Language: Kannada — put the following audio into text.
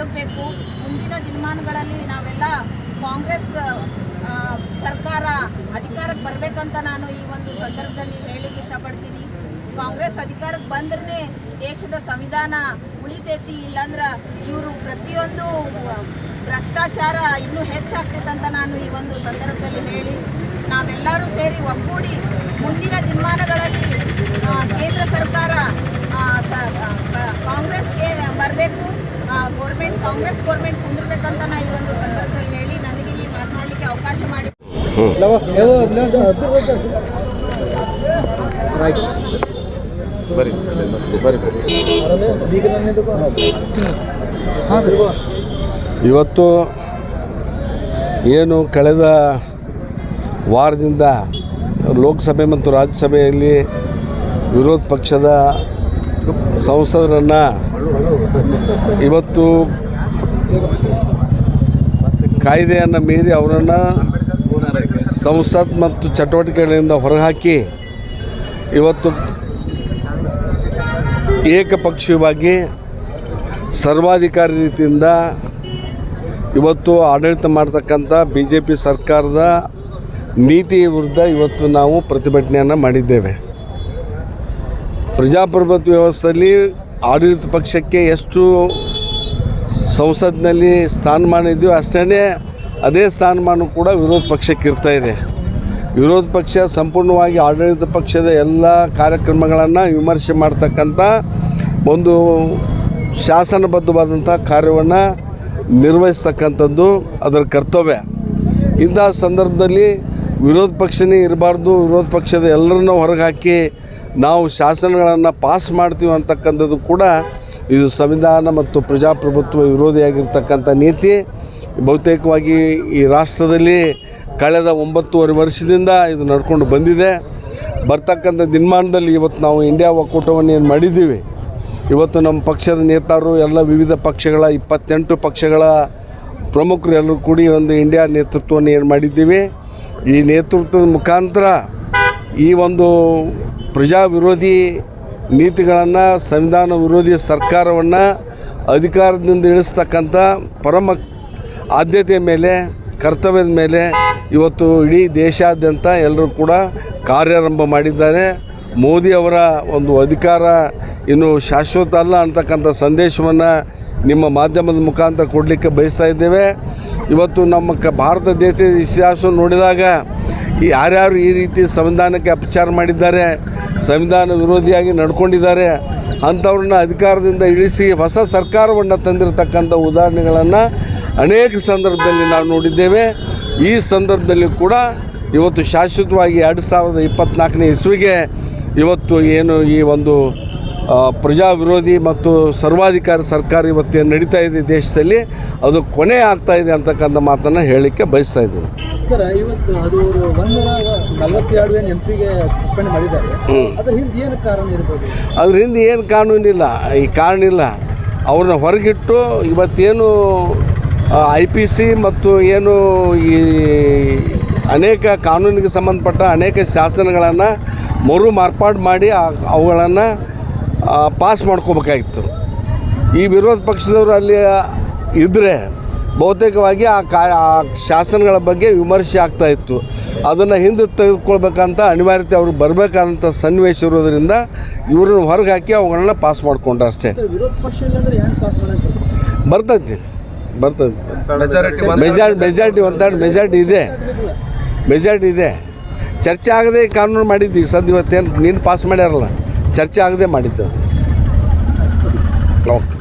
ತೊಲಗಬೇಕು ಮುಂದಿನ ದಿನಮಾನಗಳಲ್ಲಿ ನಾವೆಲ್ಲ ಕಾಂಗ್ರೆಸ್ ಸರ್ಕಾರ ಅಧಿಕಾರಕ್ಕೆ ಬರಬೇಕಂತ ನಾನು ಈ ಒಂದು ಸಂದರ್ಭದಲ್ಲಿ ಹೇಳಲಿಕ್ಕೆ ಇಷ್ಟಪಡ್ತೀನಿ. ಕಾಂಗ್ರೆಸ್ ಅಧಿಕಾರಕ್ಕೆ ಬಂದ್ರೆ ದೇಶದ ಸಂವಿಧಾನ ಉಳಿತೈತಿ, ಇಲ್ಲಾಂದ್ರೆ ಇವರು ಪ್ರತಿಯೊಂದು ಭ್ರಷ್ಟಾಚಾರ ಇನ್ನೂ ಹೆಚ್ಚಾಗ್ತೈತಂತ ನಾನು ಈ ಒಂದು ಸಂದರ್ಭದಲ್ಲಿ ಹೇಳಿ, ನಾವೆಲ್ಲರೂ ಸೇರಿ ಒಗ್ಗೂಡಿ ಮುಂದಿನ ದಿನಮಾನಗಳಲ್ಲಿ ಕೇಂದ್ರ ಸರ್ಕಾರ ಕಾಂಗ್ರೆಸ್ಗೆ ಕಾಂಗ್ರೆಸ್ ಗೌರ್ಮೆಂಟ್ ಕುಂದಿರ್ಬೇಕಂತ ನಾ ಈ ಒಂದು ಸಂದರ್ಭದಲ್ಲಿ ಹೇಳಿ ನನಗೆ ಇಲ್ಲಿ ಮಾತನಾಡಲಿಕ್ಕೆ ಅವಕಾಶ ಮಾಡಿ ಬರಿ ಇವತ್ತು ಏನು ಕಳೆದ ವಾರದಿಂದ ಲೋಕಸಭೆ ಮತ್ತು ರಾಜ್ಯಸಭೆಯಲ್ಲಿ ವಿರೋಧ ಪಕ್ಷದ ಸಂಸದರನ್ನು ಇವತ್ತು ಕಾಯ್ದೆಯನ್ನು ಮೀರಿ ಅವರನ್ನು ಸಂಸತ್ ಮತ್ತು ಚಟುವಟಿಕೆಗಳಿಂದ ಹೊರಹಾಕಿ ಇವತ್ತು ಏಕಪಕ್ಷೀಯವಾಗಿ ಸರ್ವಾಧಿಕಾರಿ ರೀತಿಯಿಂದ ಇವತ್ತು ಆಡಳಿತ ಮಾಡ್ತಕ್ಕಂಥ ಬಿ ಜೆ ಪಿ ಸರ್ಕಾರದ ನೀತಿ ವಿರುದ್ಧ ಇವತ್ತು ನಾವು ಪ್ರತಿಭಟನೆಯನ್ನು ಮಾಡಿದ್ದೇವೆ. ಪ್ರಜಾಪ್ರಭುತ್ವ ವ್ಯವಸ್ಥೆಯಲ್ಲಿ ಆಡಳಿತ ಪಕ್ಷಕ್ಕೆ ಎಷ್ಟು ಸಂಸತ್ನಲ್ಲಿ ಸ್ಥಾನಮಾನ ಇದೆಯೋ ಅಷ್ಟೇ ಅದೇ ಸ್ಥಾನಮಾನ ಕೂಡ ವಿರೋಧ ಪಕ್ಷಕ್ಕೆ ಇರ್ತಾ ಇದೆ. ವಿರೋಧ ಪಕ್ಷ ಸಂಪೂರ್ಣವಾಗಿ ಆಡಳಿತ ಪಕ್ಷದ ಎಲ್ಲ ಕಾರ್ಯಕ್ರಮಗಳನ್ನು ವಿಮರ್ಶೆ ಮಾಡ್ತಕ್ಕಂಥ ಒಂದು ಶಾಸನಬದ್ಧವಾದಂಥ ಕಾರ್ಯವನ್ನು ನಿರ್ವಹಿಸ್ತಕ್ಕಂಥದ್ದು ಅದರ ಕರ್ತವ್ಯ. ಇಂತಹ ಸಂದರ್ಭದಲ್ಲಿ ವಿರೋಧ ಪಕ್ಷನೇ ಇರಬಾರ್ದು, ವಿರೋಧ ಪಕ್ಷದ ಎಲ್ಲರನ್ನೂ ಹೊರಗೆ ಹಾಕಿ ನಾವು ಶಾಸನಗಳನ್ನು ಪಾಸ್ ಮಾಡ್ತೀವಿ ಅಂತಕ್ಕಂಥದ್ದು ಕೂಡ ಇದು ಸಂವಿಧಾನ ಮತ್ತು ಪ್ರಜಾಪ್ರಭುತ್ವ ವಿರೋಧಿಯಾಗಿರ್ತಕ್ಕಂಥ ನೀತಿ. ಬಹುತೇಕವಾಗಿ ಈ ರಾಷ್ಟ್ರದಲ್ಲಿ ಕಳೆದ ಒಂಬತ್ತುವರೆ ವರ್ಷದಿಂದ ಇದು ನಡ್ಕೊಂಡು ಬಂದಿದೆ. ಬರ್ತಕ್ಕಂಥ ದಿನಮಾನದಲ್ಲಿ ಇವತ್ತು ನಾವು ಇಂಡಿಯಾ ಒಕ್ಕೂಟವನ್ನು ಏನು ಮಾಡಿದ್ದೀವಿ? ಇವತ್ತು ನಮ್ಮ ಪಕ್ಷದ ನೇತಾರರು ಎಲ್ಲ ವಿವಿಧ ಪಕ್ಷಗಳ, ಇಪ್ಪತ್ತೆಂಟು ಪಕ್ಷಗಳ ಪ್ರಮುಖರು ಎಲ್ಲರೂ ಕೂಡಿ ಒಂದು ಇಂಡಿಯಾ ನೇತೃತ್ವವನ್ನು ಏನು ಮಾಡಿದ್ದೀವಿ? ಈ ನೇತೃತ್ವದ ಮುಖಾಂತರ ಈ ಒಂದು ಪ್ರಜಾ ವಿರೋಧಿ ನೀತಿಗಳನ್ನು ಸಂವಿಧಾನ ವಿರೋಧಿ ಸರ್ಕಾರವನ್ನು ಅಧಿಕಾರದಿಂದ ಇಳಿಸ್ತಕ್ಕಂಥ ಪರಮ ಆದ್ಯತೆಯ ಮೇಲೆ, ಕರ್ತವ್ಯದ ಮೇಲೆ ಇವತ್ತು ಇಡೀ ದೇಶಾದ್ಯಂತ ಎಲ್ಲರೂ ಕೂಡ ಕಾರ್ಯಾರಂಭ ಮಾಡಿದ್ದಾರೆ. ಮೋದಿ ಅವರ ಒಂದು ಅಧಿಕಾರ ಇನ್ನು ಶಾಶ್ವತ ಅಲ್ಲ ಅಂತಕ್ಕಂಥ ಸಂದೇಶವನ್ನು ನಿಮ್ಮ ಮಾಧ್ಯಮದ ಮುಖಾಂತರ ಕೊಡಲಿಕ್ಕೆ ಬಯಸ್ತಾ ಇದ್ದೇವೆ. ಇವತ್ತು ನಮ್ಮ ಕ, ಭಾರತ ದೇಶದ ಇತಿಹಾಸ ನೋಡಿದಾಗ ಯಾರ್ಯಾರು ಈ ರೀತಿ ಸಂವಿಧಾನಕ್ಕೆ ಅಪಚಾರ ಮಾಡಿದ್ದಾರೆ ಸಂವಿಧಾನ ವಿರೋಧಿಯಾಗಿ ನಡ್ಕೊಂಡಿದ್ದಾರೆ ಅಂಥವ್ರನ್ನ ಅಧಿಕಾರದಿಂದ ಇಳಿಸಿ ಹೊಸ ಸರ್ಕಾರವನ್ನು ತಂದಿರತಕ್ಕಂಥ ಉದಾಹರಣೆಗಳನ್ನು ಅನೇಕ ಸಂದರ್ಭದಲ್ಲಿ ನಾವು ನೋಡಿದ್ದೇವೆ. ಈ ಸಂದರ್ಭದಲ್ಲಿ ಕೂಡ ಇವತ್ತು ಶಾಶ್ವತವಾಗಿ ಎರಡು ಸಾವಿರದ ಇಪ್ಪತ್ತ್ನಾಲ್ಕನೇ ಇಸ್ವಿಗೆ ಇವತ್ತು ಏನು ಈ ಒಂದು ಪ್ರಜಾ ವಿರೋಧಿ ಮತ್ತು ಸರ್ವಾಧಿಕಾರಿ ಸರ್ಕಾರ ಇವತ್ತು ನಡೀತಾ ಇದೆ ದೇಶದಲ್ಲಿ ಅದು ಕೊನೆ ಆಗ್ತಾ ಇದೆ ಅಂತಕ್ಕಂಥ ಮಾತನ್ನು ಹೇಳಲಿಕ್ಕೆ ಬಯಸ್ತಾ ಇದ್ದೀನಿ. ಸರ್ ಇವತ್ತು ಅದು ನಲವತ್ತೆರಡು ಎಂ ಪಿಗೆ ಟಿಪ್ಪಣಿ ಮಾಡಿದ್ದಾರೆ. ಅದ್ರ ಹಿಂದೆ ಏನು ಕಾರಣ ಇರ್ಬೋದು? ಅದರಿಂದ ಏನು ಕಾನೂನಿಲ್ಲ ಈ ಕಾರಣ ಇಲ್ಲ. ಅವ್ರನ್ನ ಹೊರಗಿಟ್ಟು ಇವತ್ತೇನು ಐ ಪಿ ಸಿ ಮತ್ತು ಏನು ಈ ಅನೇಕ ಕಾನೂನಿಗೆ ಸಂಬಂಧಪಟ್ಟ ಅನೇಕ ಶಾಸನಗಳನ್ನು ಮರು ಮಾರ್ಪಾಡು ಮಾಡಿ ಅವುಗಳನ್ನು ಪಾಸ್ ಮಾಡ್ಕೋಬೇಕಾಗಿತ್ತು. ಈ ವಿರೋಧ ಪಕ್ಷದವರು ಅಲ್ಲಿ ಇದ್ದರೆ ಬಹುತೇಕವಾಗಿ ಆ ಕಾ ಆ ಶಾಸನಗಳ ಬಗ್ಗೆ ವಿಮರ್ಶೆ ಆಗ್ತಾ ಇತ್ತು. ಅದನ್ನು ಹಿಂದೆ ತೆಗೆದುಕೊಳ್ಬೇಕಂತ ಅನಿವಾರ್ಯತೆ ಅವ್ರಿಗೆ ಬರಬೇಕಾದಂಥ ಸನ್ನಿವೇಶ ಇರೋದರಿಂದ ಇವ್ರನ್ನ ಹೊರಗೆ ಹಾಕಿ ಅವುಗಳನ್ನ ಪಾಸ್ ಮಾಡಿಕೊಂಡ್ರೆ ಅಷ್ಟೇ. ಬರ್ತೈತಿ ಬರ್ತೈತಿ. ಮೆಜಾರಿಟಿ ಮೆಜಾರಿಟಿ ಒಂದಾಡು ಮೆಜಾರಿಟಿ ಇದೆ. ಮೆಜಾರಿಟಿ ಇದೆ. ಚರ್ಚೆ ಆಗದೆ ಕಾನೂನು ಮಾಡಿದ್ದೀವಿ. ಸದ್ಯ ಇವತ್ತೇನು ನೀನು ಪಾಸ್ ಮಾಡ್ಯಾರಲ್ಲ? ಚರ್ಚೆ ಆಗದೆ ಮಾಡಿದ್ದು. ಓಕೆ.